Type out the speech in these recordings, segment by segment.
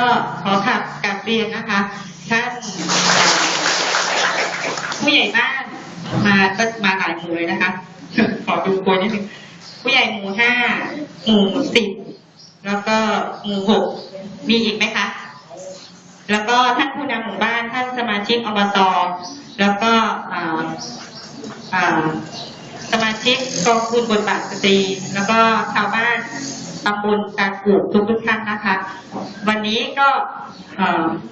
ก็ขอขับกับเรียนนะคะ ท่านผู้ใหญ่บ้านมาก็มาหลายหมู่เลยนะคะ ขอดูโพยนิดนึงผู้ใหญ่หมู่ห้าหมู่สิบแล้วก็หมู่หกมีอีกไหมคะ แล้วก็ท่านผู้นำหมู่บ้านท่านสมาชิกอบตแล้วก็สมาชิกกองทุนบทบาทสตรี แล้วก็ชาวบ้าน ตำบลตากูกทุกทุกท่านนะคะ วันนี้ก็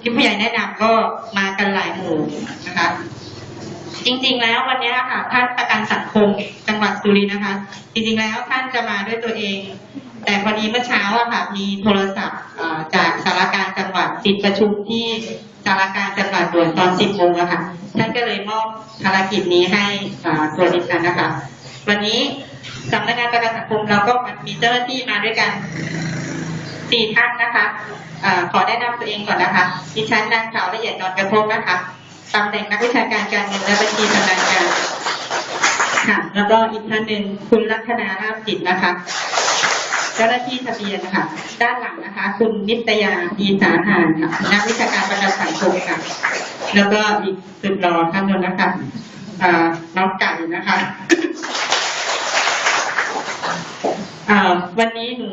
ที่ผู้ใหญ่แนะนำก็มากันหลายหมู่นะคะ จริงๆแล้ววันนี้ค่ะท่านประกันสังคมจังหวัดสุรินทร์นะคะ จริงๆแล้วท่านจะมาด้วยตัวเอง แต่พอดีเมื่อเช้าอะค่ะมีโทรศัพท์จากสารการจังหวัดติดประชุมที่สารการจังหวัดด่วนตอน10โมงอะค่ะท่านก็เลยมอบภารกิจนี้ให้ตัวดิฉันนะคะ วันนี้ สำนักงานประกันสังคมเราก็มีเจ้าหน้าที่มาด้วยกันสี่ท่านนะคะอขอแนะนำตัวเองก่อนนะคะ ดิฉันนางสาวละเอียดนอนกระทบนะคะตำแหน่งนักวิชาการการเงินและบัญชีธนาคารค่ะ แล้วก็อีกท่านหนึ่งคุณลัคนาราบจิตนะคะ เจ้าหน้าที่ทะเบียนค่ะ ด้านหลังนะคะ คุณนิตยาดีสาหารค่ะนักวิชาการประกันสังคมค่ะ แล้วก็อีกสุดรอท่านนึงนะคะน้องไก่นะคะ อ่า วันนี้หนู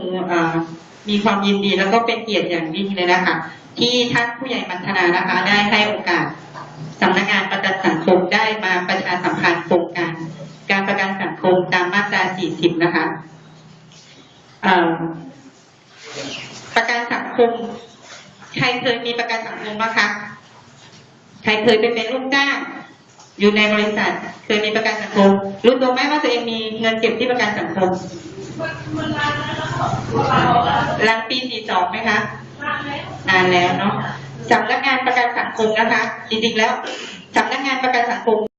มีความยินดีแล้วก็เป็นเกียรติอย่างยิ่งเลยนะคะ ที่ท่านผู้ใหญ่มันธนานะคะ ได้ให้โอกาสสำนักงานประกันสังคมได้มาประชาสัมพันธ์โครงการ การประกันสังคมตามมาตรา 40 นะคะประกันสังคมใครเคยมีประกันสังคมบ้างคะใครเคยไปเป็นลูกจ้างอยู่ในบริษัท เคยมีประกันสังคมรู้ตัวไหมว่าตัวเองมีเงินเก็บที่ประกันสังคม หลังปี42ไหมคะนานแล้วเนาะสำนักงานประกันสังคมนะคะ จริงๆแล้วสำนักงานประกันสังคม